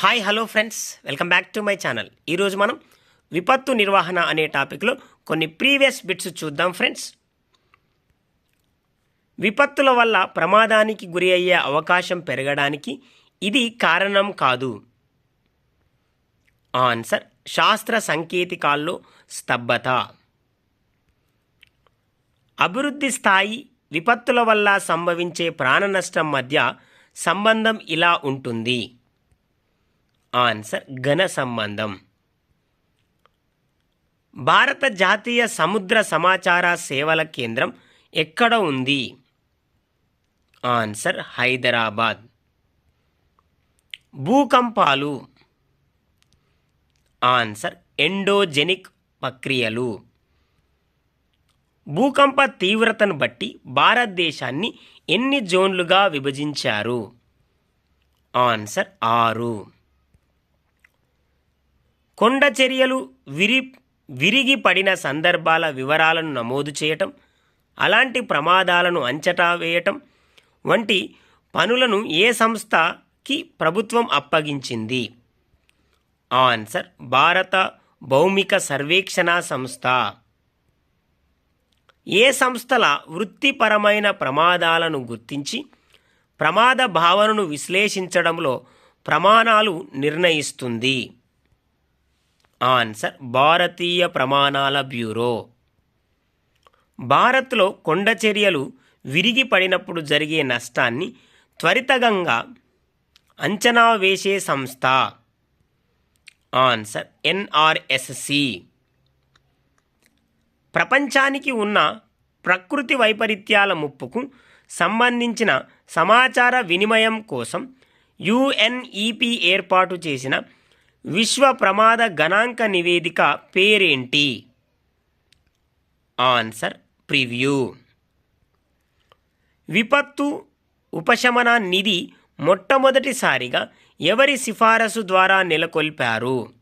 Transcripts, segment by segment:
Hi hello friends welcome back to my channel ఈరోజు మనం విపత్తు నిర్వహణ అనే టాపిక్లో కొన్ని ప్రీవియస్ బిట్స్ చూద్దాం ఫ్రెండ్స్ విపత్తుల వల్ల ప్రమాదానికి గురి అయ్యే అవకాశం పెరగడానికి ఇది కారణం కాదు. ఆన్సర్ శాస్త్ర సంకేతికాల్లో స్తబ్దత అభివృద్ధి స్థాయి విపత్తుల వల్ల సంభవించే ప్రాణ నష్టం మధ్య సంబంధం ఇలా ఉంటుంది. ఆన్సర్ ఘన సంబంధం. భారత జాతీయ సముద్ర సమాచార సేవల కేంద్రం ఎక్కడ ఉంది? ఆన్సర్ హైదరాబాద్. భూకంపాలు. ఆన్సర్ ఎండోజెనిక్ ప్రక్రియలు. భూకంప తీవ్రతను బట్టి భారతదేశాన్ని ఎన్ని జోన్లుగా విభజించారు? ఆన్సర్ ఆరు. కొండ చర్యలు విరి విరిగి పడిన సందర్భాల వివరాలను నమోదు చేయటం అలాంటి ప్రమాదాలను అంచటా వేయటం వంటి పనులను ఏ సంస్థకి ప్రభుత్వం అప్పగించింది? ఆన్సర్ భారత భౌమిక సర్వేక్షణ సంస్థ. ఏ సంస్థల వృత్తిపరమైన ప్రమాదాలను గుర్తించి ప్రమాద భావనను విశ్లేషించడంలో ప్రమాణాలు నిర్ణయిస్తుంది? ఆన్సర్ భారతీయ ప్రమాణాల బ్యూరో. భారత్లో కొండ చర్యలు విరిగి పడినప్పుడు జరిగే నష్టాన్ని త్వరితగంగా అంచనా వేసే సంస్థ. ఆన్సర్ ఎన్ఆర్ఎస్సి ప్రపంచానికి ఉన్న ప్రకృతి వైపరీత్యాల ముప్పుకు సంబంధించిన సమాచార వినిమయం కోసం యుఎన్ఈపి ఏర్పాటు చేసిన విశ్వ ప్రమాద గణాంక నివేదిక పేరేంటి? Answer preview. విపత్తు ఉపశమన నిధి మొట్టమొదటిసారిగా ఎవరి సిఫారసు ద్వారా నెలకొల్పారు?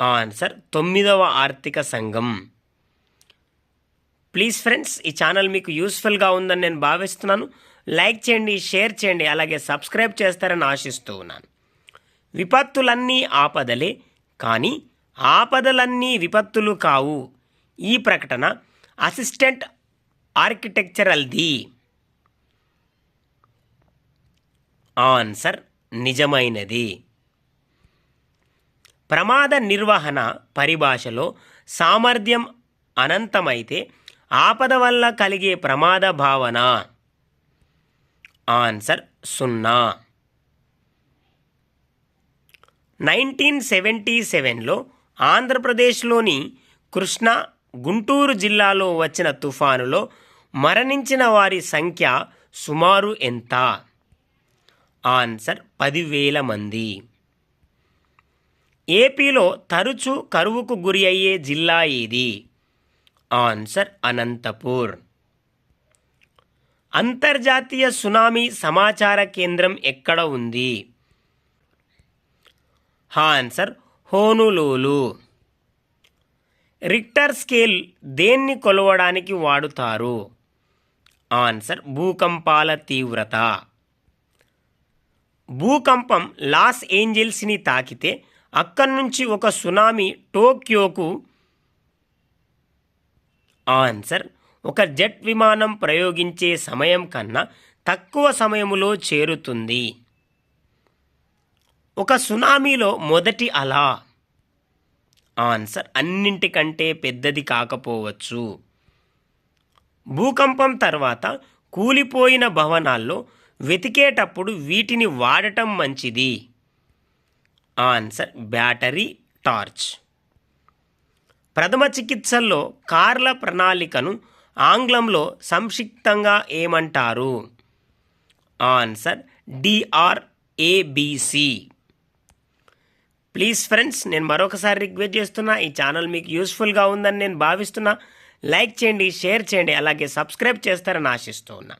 ఆన్సర్ తొమ్మిదవ ఆర్థిక సంఘం. ప్లీజ్ ఫ్రెండ్స్ ఈ ఛానల్ మీకు యూస్ఫుల్గా ఉందని నేను భావిస్తున్నాను. లైక్ చేయండి షేర్ చేయండి అలాగే సబ్స్క్రైబ్ చేస్తారని ఆశిస్తూ ఉన్నాను. విపత్తులన్నీ ఆపదలే కానీ ఆపదలన్నీ విపత్తులు కావు. ఈ ప్రకటన అసిస్టెంట్ ఆర్కిటెక్చరల్ది. ఆన్సర్ నిజమైనది. ప్రమాద నిర్వహణ పరిభాషలో సామర్థ్యం అనంతమైతే ఆపద వల్ల కలిగే ప్రమాద భావన. ఆన్సర్ సున్నా. నైన్టీన్ సెవెంటీ సెవెన్లో ఆంధ్రప్రదేశ్లోని కృష్ణా గుంటూరు జిల్లాలో వచ్చిన తుఫానులో మరణించిన వారి సంఖ్య సుమారు ఎంత? ఆన్సర్ పదివేల మంది. ఏపీలో తరచూ కరువుకు గురి అయ్యే జిల్లా ఏది? ఆన్సర్ అనంతపూర్. అంతర్జాతీయ సునామీ సమాచార కేంద్రం ఎక్కడ ఉంది? ఆన్సర్ హోనులూలు. రిక్టర్ స్కేల్ దేన్ని కొలవడానికి వాడుతారు? ఆన్సర్ భూకంపాల తీవ్రత. భూకంపం లాస్ ఏంజల్స్ని తాకితే అక్కడి నుంచి ఒక సునామీ టోక్యోకు ఆన్సర్ ఒక జెట్ విమానం ప్రయోగించే సమయం కన్నా తక్కువ సమయములో చేరుతుంది. ఒక సునామీలో మొదటి అల. ఆన్సర్ అన్నింటికంటే పెద్దది కాకపోవచ్చు. భూకంపం తర్వాత కూలిపోయిన భవనాల్లో వెతికేటప్పుడు వీటిని వాడటం మంచిది. Answer battery torch. ప్రథమ చికిత్సల్లో కార్ల ప్రణాళికను ఆంగ్లంలో సంక్షిప్తంగా ఏమంటారు? ఆన్సర్ డిఆర్ఏబిసి ప్లీజ్ ఫ్రెండ్స్ నేను మరొకసారి రిక్వెస్ట్ చేస్తున్నా. ఈ ఛానల్ మీకు యూస్ఫుల్గా ఉందని నేను భావిస్తున్నా. లైక్ చేయండి షేర్ చేయండి అలాగే సబ్స్క్రైబ్ చేస్తారని ఆశిస్తూ ఉన్నా.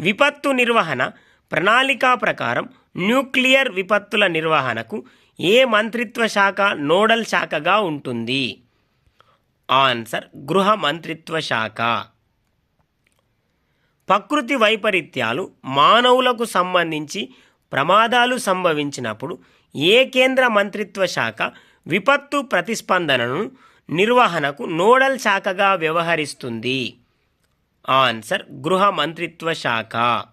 విపత్తు నిర్వహణ ప్రణాళిక ప్రకారం న్యూక్లియర్ విపత్తుల నిర్వహణకు ఏ మంత్రిత్వ శాఖ నోడల్ శాఖగా ఉంటుంది? ఆన్సర్ గృహ మంత్రిత్వ శాఖ. ప్రకృతి వైపరీత్యాలు మానవులకు సంబంధించి ప్రమాదాలు సంభవించినప్పుడు ఏ కేంద్ర మంత్రిత్వ శాఖ విపత్తు ప్రతిస్పందనను నిర్వహణకు నోడల్ శాఖగా వ్యవహరిస్తుంది? ఆన్సర్ గృహ మంత్రిత్వ శాఖ.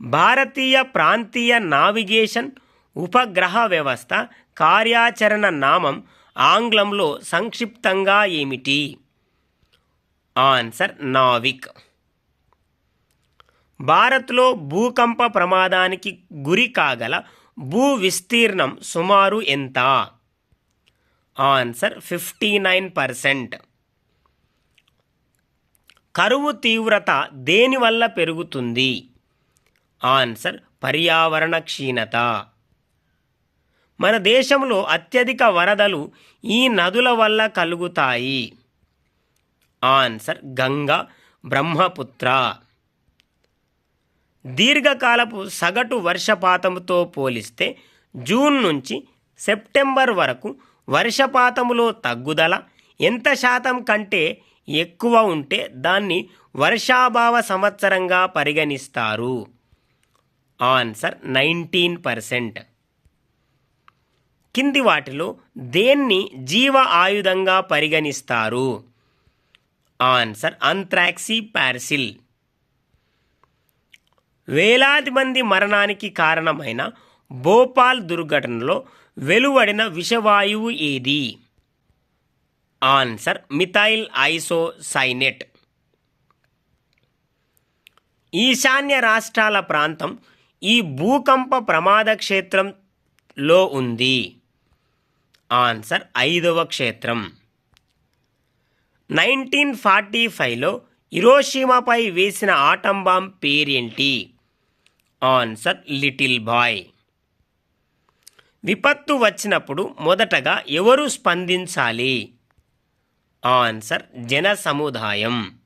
భారతీయ ప్రాంతీయ నావిగేషన్ ఉపగ్రహ వ్యవస్థ కార్యాచరణ నామం ఆంగ్లంలో సంక్షిప్తంగా ఏమిటి? ఆన్సర్ నావిక్. భారత్లో భూకంప ప్రమాదానికి గురి కాగల భూ విస్తీర్ణం సుమారు ఎంత? Answer fifty nine percent. కరువు తీవ్రత దేనివల్ల పెరుగుతుంది? ఆన్సర్ పర్యావరణ క్షీణత. మన దేశంలో అత్యధిక వరదలు ఈ నదుల వల్ల కలుగుతాయి. ఆన్సర్ గంగా బ్రహ్మపుత్ర. దీర్ఘకాలపు సగటు వర్షపాతంతో పోలిస్తే జూన్ నుంచి సెప్టెంబర్ వరకు వర్షపాతములో తగ్గుదల ఎంత శాతం కంటే ఎక్కువ ఉంటే దాన్ని వర్షాభావ సంవత్సరంగా పరిగణిస్తారు. Answer nineteen percent. కింది వాటిలో దేన్ని జీవ ఆయుధంగా పరిగణిస్తారు? Answer anthrax parcel. వేలాది మంది మరణానికి కారణమైన భోపాల్ దుర్ఘటనలో వెలువడిన విషవాయువు ఏది? Answer methyl isocyanate. ఈశాన్య రాష్ట్రాల ప్రాంతం ఈ భూకంప ప్రమాద క్షేత్రంలో ఉంది. ఆన్సర్ ఐదవ క్షేత్రం. నైన్టీన్ ఫార్టీ ఫైవ్లో ఇరోషిమాపై వేసిన ఆటం బాంబ్ పేరేంటి? ఆన్సర్ లిటిల్ బాయ్ విపత్తు వచ్చినప్పుడు మొదటగా ఎవరు స్పందించాలి? ఆన్సర్ జన సముదాయం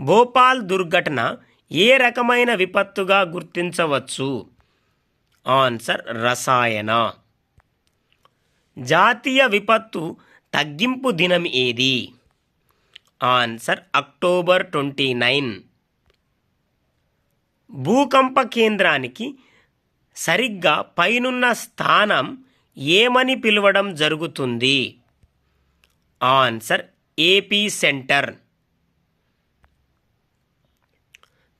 భోపాల్ దుర్ఘటన ఏ రకమైన విపత్తుగా గుర్తించవచ్చు? ఆన్సర్ రసాయన. జాతీయ విపత్తు తగ్గింపు దినం ఏది? Answer October twenty nine. భూకంప కేంద్రానికి సరిగ్గా పైనున్న స్థానం ఏమని పిలవడం జరుగుతుంది? Answer epicentre.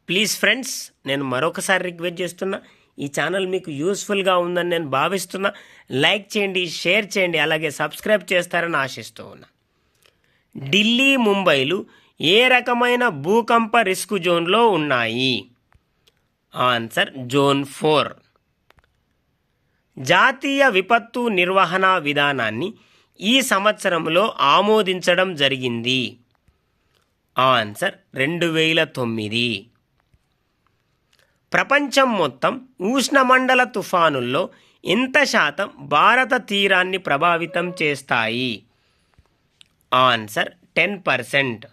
ప్లీజ్ ఫ్రెండ్స్ నేను మరొకసారి రిక్వెస్ట్ చేస్తున్నా ఈ ఛానల్ మీకు యూస్ఫుల్గా ఉందని నేను భావిస్తున్నా. లైక్ చేయండి షేర్ చేయండి అలాగే సబ్స్క్రైబ్ చేస్తారని ఆశిస్తూ ఉన్నా. ఢిల్లీ ముంబైలు ఏ రకమైన భూకంప రిస్క్ జోన్లో ఉన్నాయి? Answer zone four. జాతీయ విపత్తు నిర్వహణ విధానాన్ని ఈ సంవత్సరంలో ఆమోదించడం జరిగింది. ఆన్సర్ రెండు వేల తొమ్మిది. ప్రపంచం మొత్తం ఉష్ణమండల తుఫానుల్లో ఎంత శాతం భారత తీరాన్ని ప్రభావితం చేస్తాయి? Answer ten percent.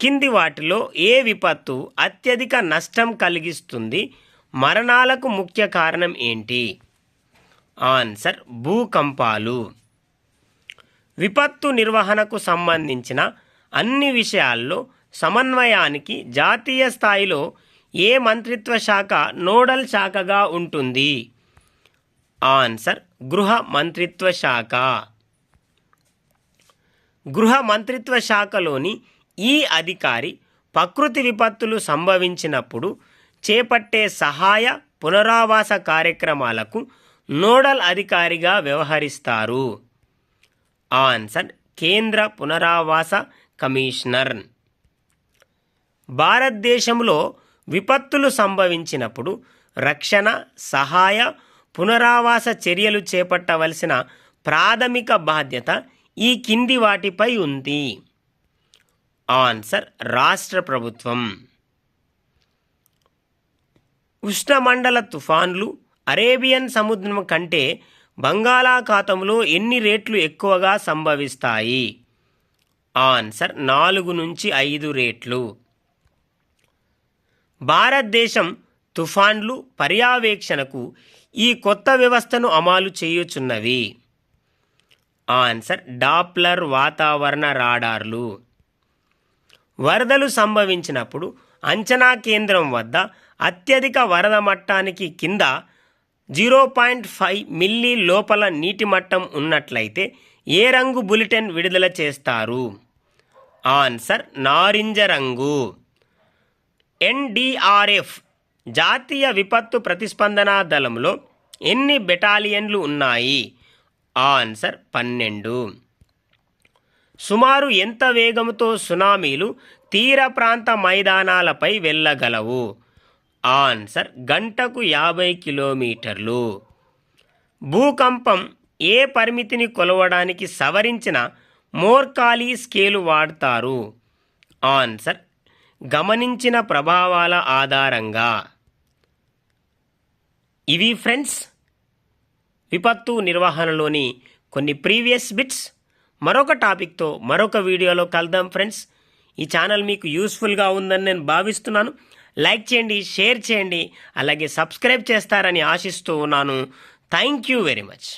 కింది వాటిలో ఏ విపత్తు అత్యధిక నష్టం కలిగిస్తుంది? మరణాలకు ముఖ్య కారణం ఏంటి? ఆన్సర్ భూకంపాలు. విపత్తు నిర్వహణకు సంబంధించిన అన్ని విషయాల్లో సమన్వయానికి జాతీయ స్థాయిలో ఏ మంత్రిత్వ శాఖ నోడల్ శాఖగా ఉంటుంది? ఆన్సర్ గృహ మంత్రిత్వ శాఖ. గృహ మంత్రిత్వ శాఖలోని ఈ అధికారి ప్రకృతి విపత్తులు సంభవించినప్పుడు చేపట్టే సహాయ పునరావాస కార్యక్రమాలకు నోడల్ అధికారిగా వ్యవహరిస్తారు. ఆన్సర్ కేంద్ర పునరావాస కమిషనర్. భారతదేశంలో విపత్తులు సంభవించినప్పుడు రక్షణ సహాయ పునరావాస చర్యలు చేపట్టవలసిన ప్రాథమిక బాధ్యత ఈ కింది వాటిపై ఉంది. ఆన్సర్ రాష్ట్ర ప్రభుత్వం. ఉష్ణమండల తుఫాన్లు అరేబియన్ సముద్రం కంటే బంగాళాఖాతంలో ఎన్ని రేట్లు ఎక్కువగా సంభవిస్తాయి? ఆన్సర్ నాలుగు నుంచి ఐదు రేట్లు. భారతదేశం తుఫాన్లు పర్యవేక్షణకు ఈ కొత్త వ్యవస్థను అమలు చేయుచున్నవి. ఆన్సర్ డాప్లర్ వాతావరణ రాడార్లు. వరదలు సంభవించినప్పుడు అంచనా కేంద్రం వద్ద అత్యధిక వరద మట్టానికి కింద జీరో పాయింట్ ఫైవ్ మిల్లీ లోపల నీటి మట్టం ఉన్నట్లయితే ఏ రంగు బులెటిన్ విడుదల చేస్తారు? ఆన్సర్ నారింజ రంగు. ఎన్డీఆర్ఎఫ్ జాతీయ విపత్తు ప్రతిస్పందన దళంలో ఎన్ని బెటాలియన్లు ఉన్నాయి? ఆన్సర్ పన్నెండు. సుమారు ఎంత వేగంతో సునామీలు తీర ప్రాంత మైదానాలపై వెళ్ళగలవు? ఆన్సర్ గంటకు యాభై కిలోమీటర్లు. భూకంపం ఏ పరిమితిని కొలవడానికి సవరించిన మోర్కాలీ స్కేలు వాడతారు? ఆన్సర్ గమనించిన ప్రభావాల ఆధారంగా. ఇవి ఫ్రెండ్స్ విపత్తు నిర్వహణలోని కొన్ని ప్రీవియస్ బిట్స్. మరొక టాపిక్తో మరొక వీడియోలో కలుద్దాం ఫ్రెండ్స్. ఈ ఛానల్ మీకు యూస్ఫుల్గా ఉందని నేను భావిస్తున్నాను. లైక్ చేయండి షేర్ చేయండి అలాగే సబ్స్క్రైబ్ చేస్తారని ఆశిస్తూ ఉన్నాను. Thank you very much.